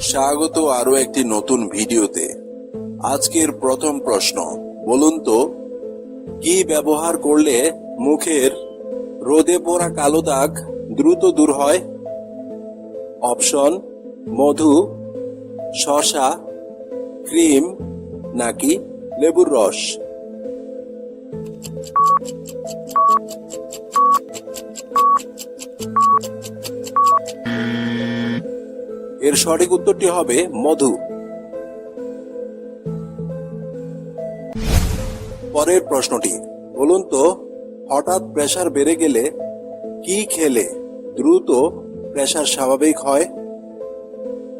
স্বাগত আরও একটি নতুন ভিডিওতে। আজকের প্রথম প্রশ্ন, বলুন তো, কি ব্যবহার করলে মুখের রোদে পোড়া কালো দাগ দ্রুত দূর হয়? অপশন, মধু, শশা, ক্রিম নাকি লেবুর রস? এর সঠিক উত্তরটি হবে মধু। পরের প্রশ্নটি, বলুন তো, হঠাৎ প্রেসার বেড়ে গেলে কি খেলে দ্রুত প্রেশার স্বাভাবিক হয়?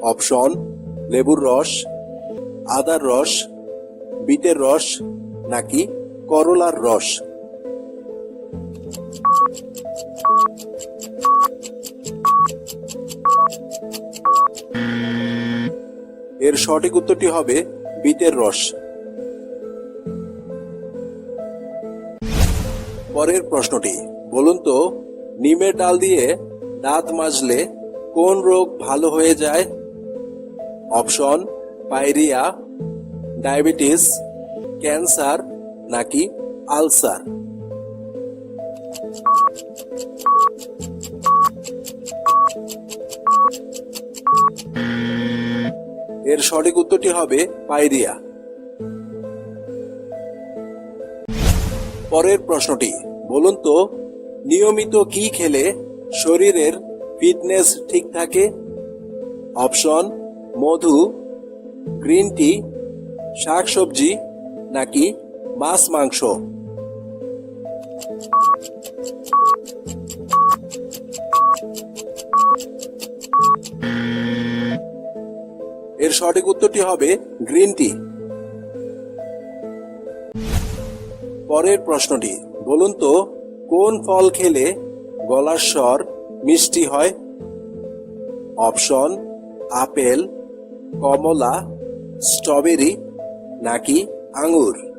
অপশন, লেবুর রস, আদার রস, বিটের রস নাকি করলার রস? এর সঠিক উত্তরটি হবে বিতের রস। পরের প্রশ্নটি, বলুন তো, নিমের ডাল দিয়ে দাঁত মাজলে কোন রোগ ভালো হয়ে যায়? অপশন, পাইরিয়া, ডায়াবেটিস, ক্যান্সার নাকি আলসার? এর সঠিক উত্তরটি হবে পাইরিয়া পরের প্রশ্নটি, বলুন তো, নিয়মিত কি খেলে শরীরের ফিটনেস ঠিক থাকে? অপশন, মধু, গ্রিন টি, শাকসবজি নাকি মাছ মাংস? এর সঠিক উত্তরটি হবে গ্রিন টি। পরের প্রশ্নটি, বলুন তো, কোন ফল খেলে গলার স্বর মিষ্টি হয়? অপশন, আপেল, কমলা, স্ট্রবেরি নাকি আঙ্গুর?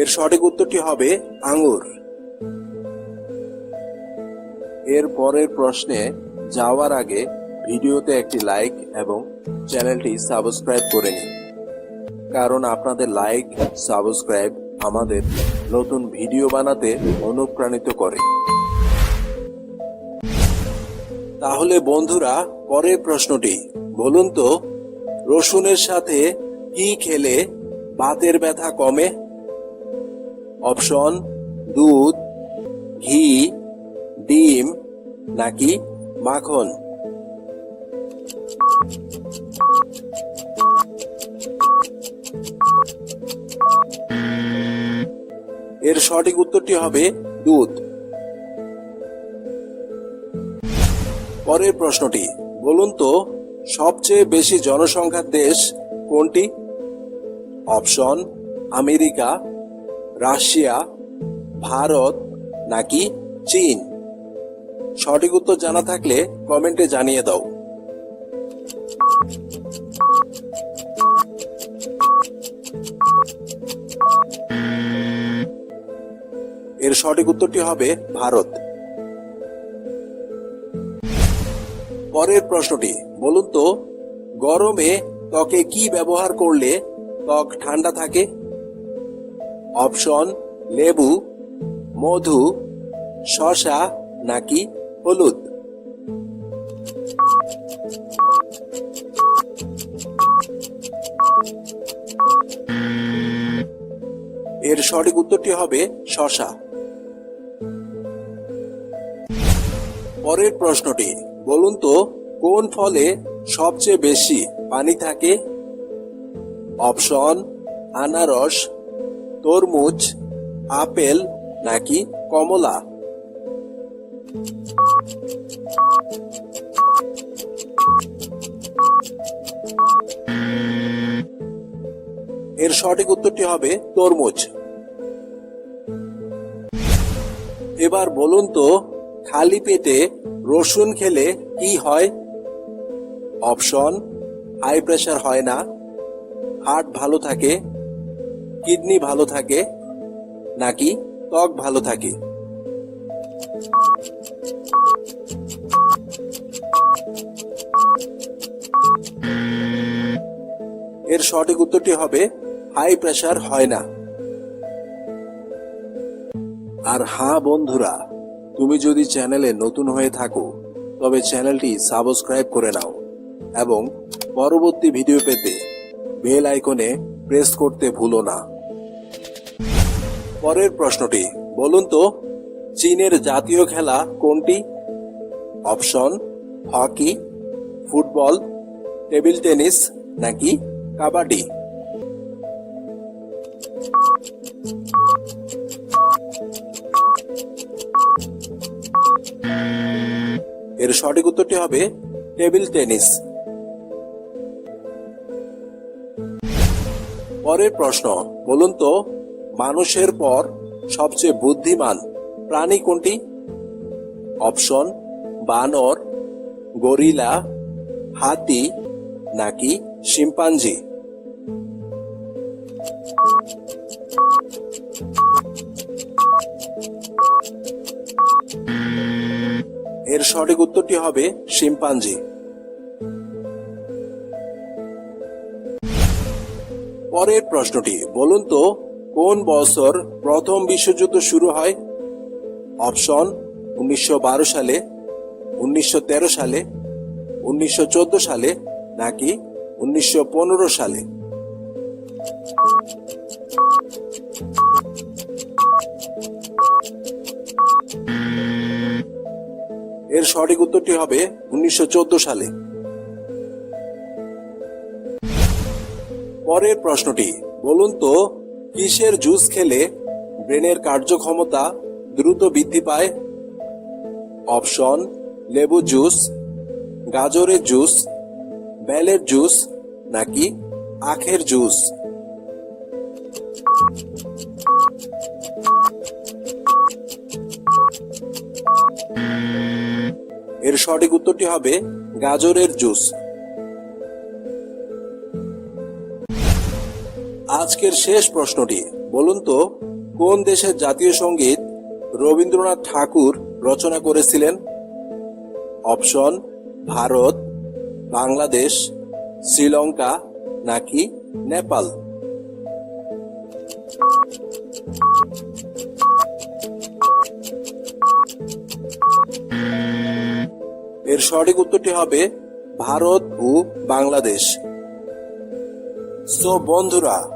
এর সঠিক উত্তরটি হবে আঙ্গুর। এর পরের প্রশ্নে যাওয়ার আগে ভিডিওতে একটি লাইক এবং চ্যানেলটি সাবস্ক্রাইব করে নিন, কারণ আপনাদের লাইক, সাবস্ক্রাইব আমাদের নতুন ভিডিও বানাতে অনুপ্রাণিত করে। তাহলে বন্ধুরা, পরের প্রশ্নটি, বলুন তো, রসুনের সাথে কি খেলে বাতের ব্যথা কমে? অপশন, দুধ, ঘি, ডিম, নাকি মাখন? এর সঠিক উত্তরটি হবে দুধ। পরের প্রশ্নটি, বলুন তো, সবচেয়ে বেশি জনসংখ্যার দেশ কোনটি? অপশন, আমেরিকা রাশিয়া, ভারত নাকি চীন? সঠিক উত্তর জানা থাকলে কমেন্টে জানিয়ে দাও। এর সঠিক উত্তরটি হবে ভারত। পরের প্রশ্নটি, বলুন তো, গরমে ত্বকে কি ব্যবহার করলে ত্বক ঠান্ডা থাকে? অপশন লেবু, মধু, শশা নাকি হলুদ? এর সঠিক উত্তরটি হবে শশা। পরের প্রশ্নটি, বলুন তো, কোন ফলে সবচেয়ে বেশি পানি থাকে? অপশন, আনারস তরমুজ, আপেল নাকি কমলা? এর সঠিক উত্তরটি হবে তরমুজ। এবার বলুন তো, খালি পেটে রসুন খেলে কি হয়? অপশন, হাই প্রেশার হয় না, হার্ট ভালো থাকে কিডনি ভালো থাকে নাকি ত্বক ভালো থাকে? এর সঠিক উত্তরটি হবে হাই প্রেশার হয় না। আর হ্যাঁ বন্ধুরা, তুমি যদি চ্যানেলে নতুন হয়ে থাকো, তবে চ্যানেলটি সাবস্ক্রাইব করে নাও এবং পরবর্তী ভিডিও পেতে বেল আইকনে প্রেস করতে ভুলো না। পরের প্রশ্নটি, বলুন তো, চীনের জাতীয় খেলা কোনটি? Option, hockey, football, table tennis নাকি কাবাডি? এর সঠিক উত্তরটি হবে টেবিল টেনিস। পরের প্রশ্ন, বলুন তো মানুষের পর সবচেয়ে বুদ্ধিমান প্রাণী কোনটি? অপশন, বানর, গরিলা, হাতি, নাকি শিম্পাঞ্জি? এর সঠিক উত্তরটি হবে শিম্পাঞ্জি। পরের প্রশ্নটি, বলুন তো কোন বছর প্রথম বিশ্বযুদ্ধ শুরু হয়? অপশন, উনিশশো বারো সালে, উনিশশো তেরো সালে, উনিশশো চোদ্দ সালে, নাকি উনিশশো পনেরো সালে? এর সঠিক উত্তরটি হবে উনিশশো চোদ্দ সালে। পরের প্রশ্নটি, বলুন তো কিসের জুস খেলে ব্রেনের কার্যক্ষমতা দ্রুত বৃদ্ধি পায়। অপশন, লেবু জুস, গাজরের জুস, বেলের জুস নাকি আখের জুস। এর সঠিক উত্তরটি হবে গাজরের জুস। আজকের শেষ প্রশ্নটি। বলুন তো, কোন দেশের জাতীয় সংগীত রবীন্দ্রনাথ ঠাকুর রচনা করেছিলেন? অপশন, ভারত, বাংলাদেশ, শ্রীলঙ্কা নাকি নেপাল? এর সঠিক উত্তরটি হবে ভারত ও বাংলাদেশ। সো বন্ধুরা